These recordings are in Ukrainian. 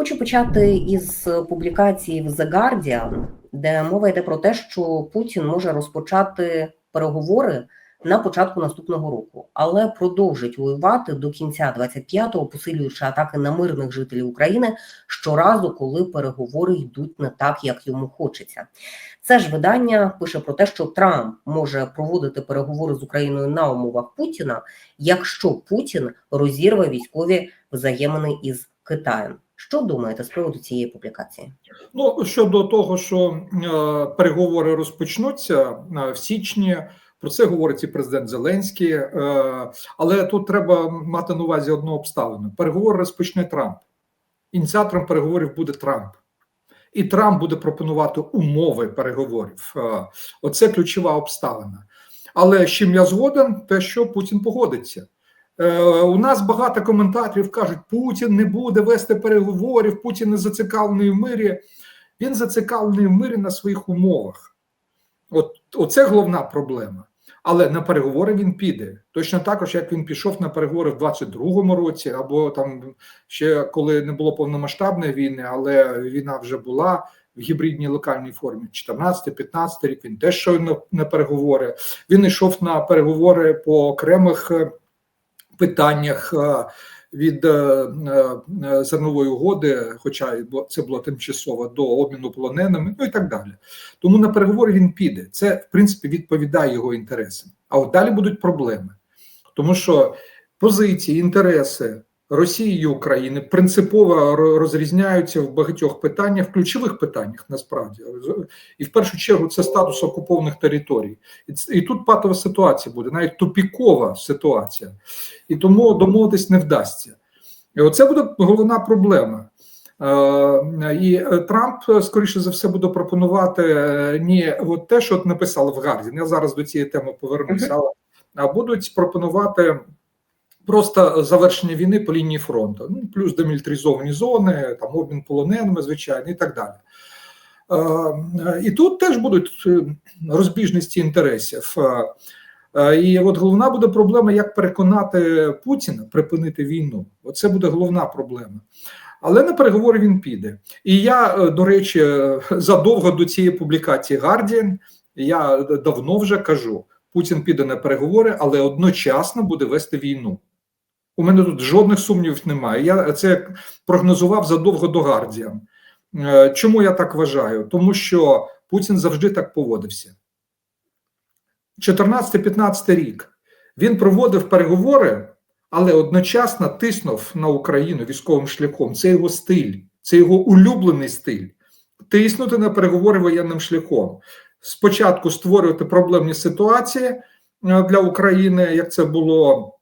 Хочу почати із публікації в The Guardian, де мова йде про те, що Путін може розпочати переговори на початку наступного року, але продовжить воювати до кінця 25-го, посилюючи атаки на мирних жителів України щоразу, коли переговори йдуть не так, як йому хочеться. Це ж видання пише про те, що Трамп може проводити переговори з Україною на умовах Путіна, якщо Путін розірве військові взаємини із Китаєм. Що думаєте з приводу цієї публікації? Ну щодо того, що е, переговори розпочнуться е, в січні, про це говорить і президент Зеленський. Е, але тут треба мати на увазі одну обставину: переговори розпочне Трамп. Ініціатором переговорів буде Трамп, і Трамп буде пропонувати умови переговорів. Е, оце ключова обставина. Але з чим я згоден, те, що Путін погодиться. Е, у нас багато коментаторів кажуть, Путін не буде вести переговорів, Путін не зацікавлений в мирі. Він зацікавлений в мирі на своїх умовах. От Оце головна проблема. Але на переговори він піде. Точно також, як він пішов на переговори в 22-му році, або там ще коли не було повномасштабної війни, але війна вже була в гібридній локальній формі. 14-15 рік він теж йшов на, переговори. Він йшов на переговори по окремих е, питаннях е, від е, е, зернової угоди, хоча це було тимчасово до обміну полоненими, ну і так далі. Тому на переговори він піде. Це в принципі відповідає його інтересам. А от далі будуть проблеми, тому що позиції, інтереси Росії і України принципово розрізняються в багатьох питаннях, в ключових питаннях насправді і в першу чергу це статус окупованих територій, і, тут патова ситуація буде, навіть тупікова ситуація, і тому домовитись не вдасться. І Оце буде головна проблема. Е, і Трамп, скоріше за все, буде пропонувати е, не от те, що написали в Гардін. Я зараз до цієї теми повернуся, uh -huh. а будуть пропонувати просто завершення війни по лінії фронту, ну плюс демілітаризовані зони, там обмін полоненими, звичайно, і так далі. Е, і тут теж будуть е, розбіжності інтересів. Е, і от головна буде проблема, як переконати Путіна припинити війну. Оце буде головна проблема. Але на переговори він піде. І я, до речі, задовго до цієї публікації Guardian, я давно вже кажу: Путін піде на переговори, але одночасно буде вести війну. У мене тут жодних сумнівів немає. Я це прогнозував задовго до Гардіан. Е, чому я так вважаю? Тому що Путін завжди так поводився. 14-15 рік він проводив переговори, але одночасно тиснув на Україну військовим шляхом. Це його стиль, це його улюблений стиль. Тиснути на переговори воєнним шляхом. Спочатку створювати проблемні ситуації е, для України, як це було.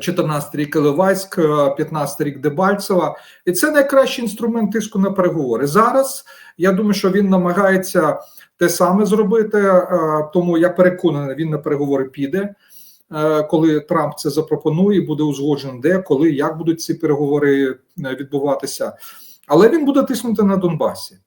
14 рік Іловайськ, 15 рік Дебальцева, і це найкращий інструмент тиску на переговори. Зараз я думаю, що він намагається те саме зробити, е, тому я переконаний, він на переговори піде. Е, коли Трамп це запропонує, буде узгоджено, де, коли, як будуть ці переговори е, відбуватися, але він буде тиснути на Донбасі,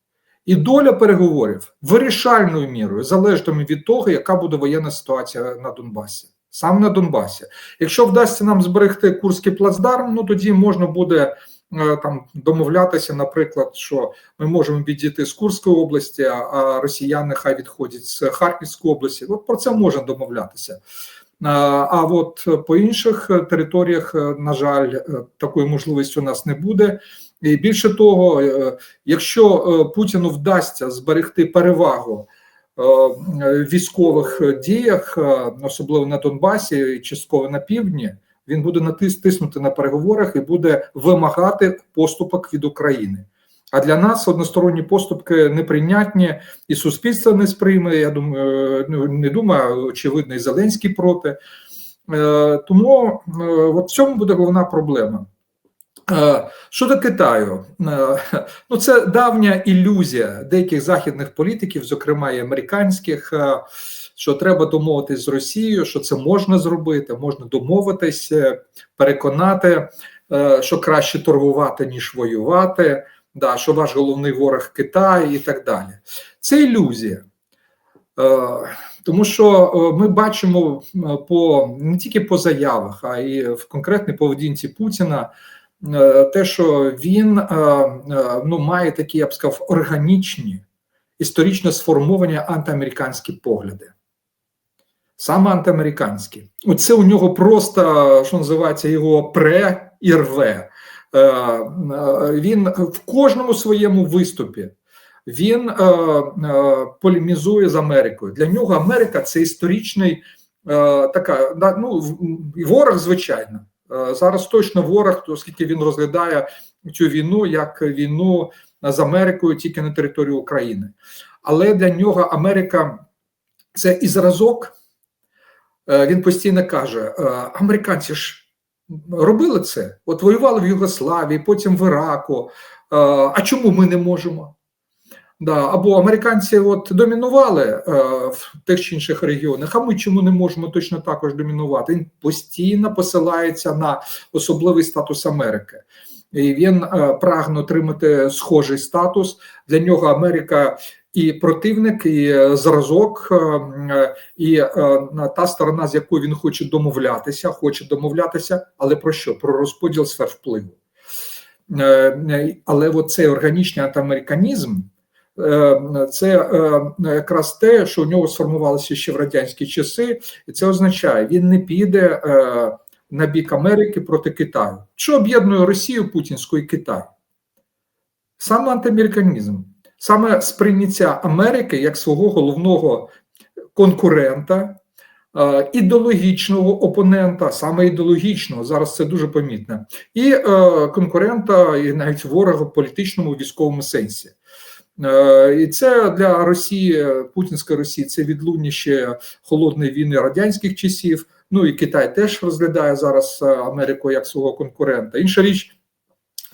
і доля переговорів вирішальною мірою залежатиме від того, яка буде воєнна ситуація на Донбасі саме на Донбасі. Якщо вдасться нам зберегти Курський плацдарм, ну тоді можна буде е, там домовлятися, наприклад, що ми можемо відійти з Курської області, а росіяни хай відходять з Харківської області. От про це можна домовлятися. А от по інших територіях, е, на жаль, е, такої можливості у нас не буде. І більше того, якщо Путіну вдасться зберегти перевагу Е, військових діях, е, особливо на Донбасі і частково на півдні, він буде натиснути на переговорах і буде вимагати поступок від України. А для нас односторонні поступки неприйнятні, і суспільство не сприйме. Я думаю, е, ну, не думаю, очевидно, і Зеленський проти. Тому от в цьому буде головна проблема. Е, щодо Китаю, е, ну це давня ілюзія деяких західних політиків, зокрема і американських, е, що треба домовитись з Росією, що це можна зробити, можна домовитись, переконати, що краще торгувати ніж воювати, да, що ваш головний ворог Китай і так далі. Це ілюзія. Тому що ми бачимо по не тільки по заявах, а й в конкретній поведінці Путіна. Е, те, що він е, е, ну, має такі, я б сказав, органічні, історично сформовані антиамериканські погляди. Саме антиамериканські. Оце у нього просто, що називається, його пре і рве. Він в кожному своєму виступі він е, полемізує з Америкою. Для нього Америка це історичний така, ну, ворог, звичайно. Е, Зараз точно ворог, оскільки він розглядає цю війну як війну з Америкою тільки на території України. Але для нього Америка це і зразок. Е, Він постійно каже: е, американці ж робили це, от воювали в Югославії, потім в Іраку. А чому ми не можемо? Да, або американці от домінували е, в тих чи інших регіонах, а ми чому не можемо точно також домінувати? Він постійно посилається на особливий статус Америки. І він е, прагне отримати схожий статус. Для нього Америка і противник, і е, зразок, е, е, і е, та сторона, з якою він хоче домовлятися, хоче домовлятися, але про що? Про розподіл сфер впливу. Е, е, Але от цей органічний антиамериканізм. Е, Це е, якраз те, що у нього сформувалося ще в радянські часи, і це означає, він не піде е, на бік Америки проти Китаю. Що об'єднує Росію путінську і Китай? Саме антиамериканізм, саме сприйняття Америки як свого головного конкурента, ідеологічного опонента, саме ідеологічного, зараз це дуже помітно, і конкурента, і навіть ворога в політичному військовому сенсі. Е, І це для Росії, Путінської Росії, це відлуння ще холодної війни радянських часів. Ну і Китай теж розглядає зараз е, Америку як свого конкурента. Інша річ,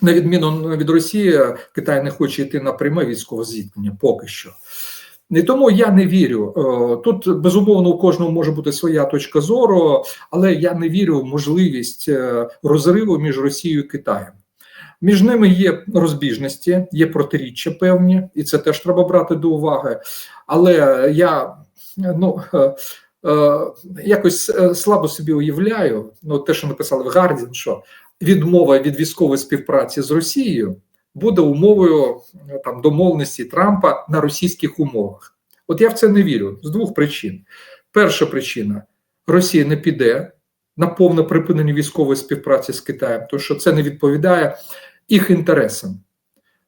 на відміну від Росії, Китай не хоче йти на пряме військове зіткнення поки що. І тому я не вірю. Е, Тут безумовно у кожного може бути своя точка зору, але я не вірю в можливість розриву між Росією і Китаєм. Між ними є розбіжності, є протиріччя певні, і це теж треба брати до уваги. Але я ну е, е, якось е, слабо собі уявляю, ну те, що написали в Гардін, що відмова від військової співпраці з Росією буде умовою е, там домовленості Трампа на російських умовах. От я в це не вірю з двох причин. Перша причина: Росія не піде на повне припинення військової співпраці з Китаєм, тому що це не відповідає їх інтересам.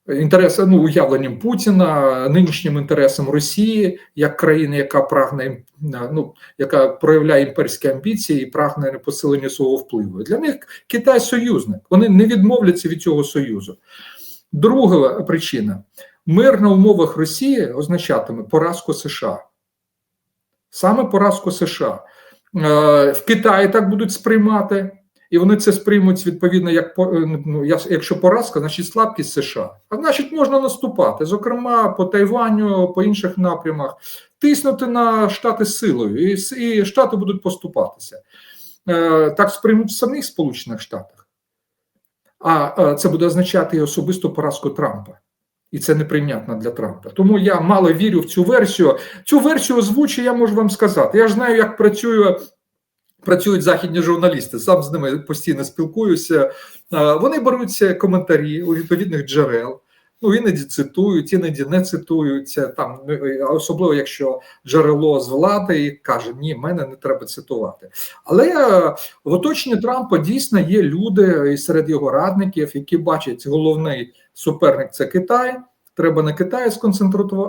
Інтересам, ну, уявленням Путіна, нинішнім інтересам Росії як країни, яка прагне ну, яка проявляє імперські амбіції і прагне посилення свого впливу. Для них Китай союзник. Вони не відмовляться від цього союзу. Друга причина: мир на умовах Росії означатиме поразку США. Саме поразку США. Е, В Китаї так будуть сприймати, і вони це сприймуть відповідно, як е, ну, якщо поразка, значить слабкість США. А значить, можна наступати, зокрема по Тайваню, по інших напрямах, тиснути на Штати силою, і, і Штати будуть поступатися. Е, Так сприймуть в самих Сполучених Штатах. А це буде означати і особисту поразку Трампа. І це неприйнятно для Трампа. Тому я мало вірю в цю версію. Цю версію озвучу, я можу вам сказати. Я ж знаю, як працює, працюють західні журналісти, сам з ними постійно спілкуюся. Е, Вони беруть коментарі у відповідних джерел. Ну, іноді цитують, іноді не цитуються. Там ну, особливо, якщо джерело з влади і каже: Ні, мене не треба цитувати. Але е, в оточенні Трампа дійсно є люди і серед його радників, які бачать головний суперник це Китай. Треба на Китаї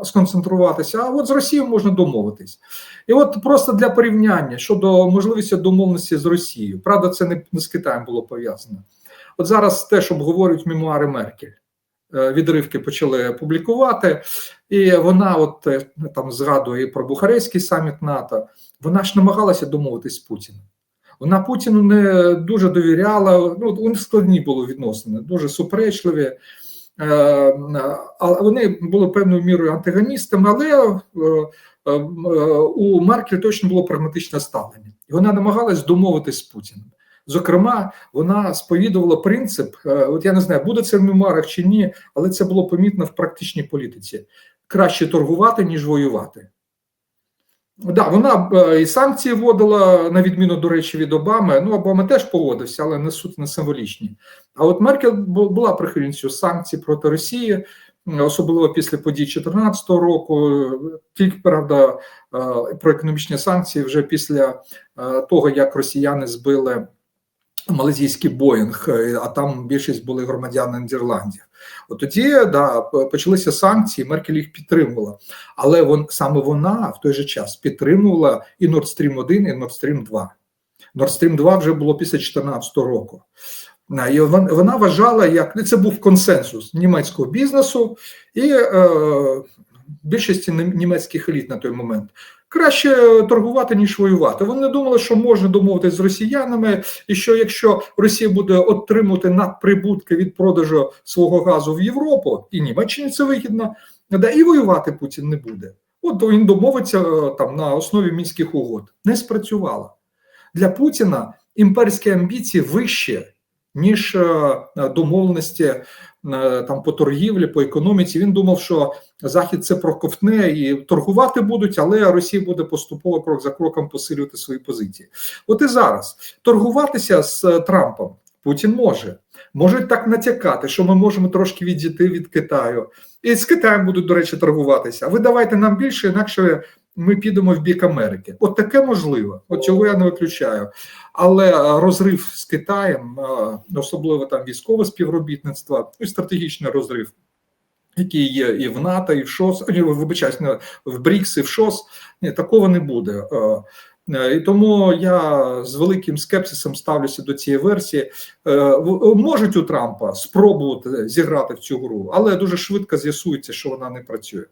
сконцентруватися, а от з Росією можна домовитись. І от просто для порівняння щодо можливості домовленості з Росією. Правда, це не, з Китаєм було пов'язано. От зараз теж обговорюють мемуари Меркель. Е, Відривки почали публікувати, і вона, от е, там згадує про Бухарестський саміт НАТО. Вона ж намагалася домовитись з Путіним. Вона Путіну не дуже довіряла. Ну, у них складні були відносини, дуже суперечливі. Е, а вони були певною мірою антагоністами, але е, у Меркель точно було прагматичне ставлення, і вона намагалась домовитись з Путіним. Зокрема, вона сповідувала принцип: е, от я не знаю, буде це в мемуарах чи ні, але це було помітно в практичній політиці: краще торгувати, ніж воювати. Да, вона е, і санкції вводила, на відміну, до речі, від Обами. Ну, Обама теж погодився, але не суто не символічні. А от Меркель була прихильницею санкцій проти Росії, особливо після подій 2014 року. Тільки правда е, про економічні санкції вже після того, як росіяни збили малазійський Боїнг, е, а там більшість були громадяни Нідерландів. От тоді да, почалися санкції, Меркель їх підтримувала. Але вон, саме вона в той же час підтримувала і Nord Stream 1, і Nord Stream 2. Nord Stream 2 вже було після 2014 року. І вона вважала, як це був консенсус німецького бізнесу і е, більшості німецьких еліт на той момент. Краще торгувати, ніж воювати. Вони думали, що можна домовитися з росіянами, і що якщо Росія буде отримувати надприбутки від продажу свого газу в Європу, і Німеччині це вигідно, да, і воювати Путін не буде. От він домовиться е, там на основі мінських угод. Не спрацювало. Для Путіна імперські амбіції вище, ніж е, домовленості е, там по торгівлі, по економіці. Він думав, що Захід це проковтне і торгувати будуть, але Росія буде поступово крок за кроком посилювати свої позиції. От і зараз торгуватися з е, Трампом Путін може. Можуть так натякати, що ми можемо трошки відійти від Китаю. І з Китаєм будуть, до речі, торгуватися. А ви давайте нам більше, інакше ми підемо в бік Америки. От таке можливо. От цього я не виключаю. Але е, розрив з Китаєм, е, особливо там військове співробітництво, і стратегічний розрив, який є і в НАТО, і в ШОС, ні, вибачаюсь, в БРІКС, і в ШОС, ні, такого не буде. Е, е, І тому я з великим скепсисом ставлюся до цієї версії. Е, Можуть у Трампа спробувати зіграти в цю гру, але дуже швидко з'ясується, що вона не працює.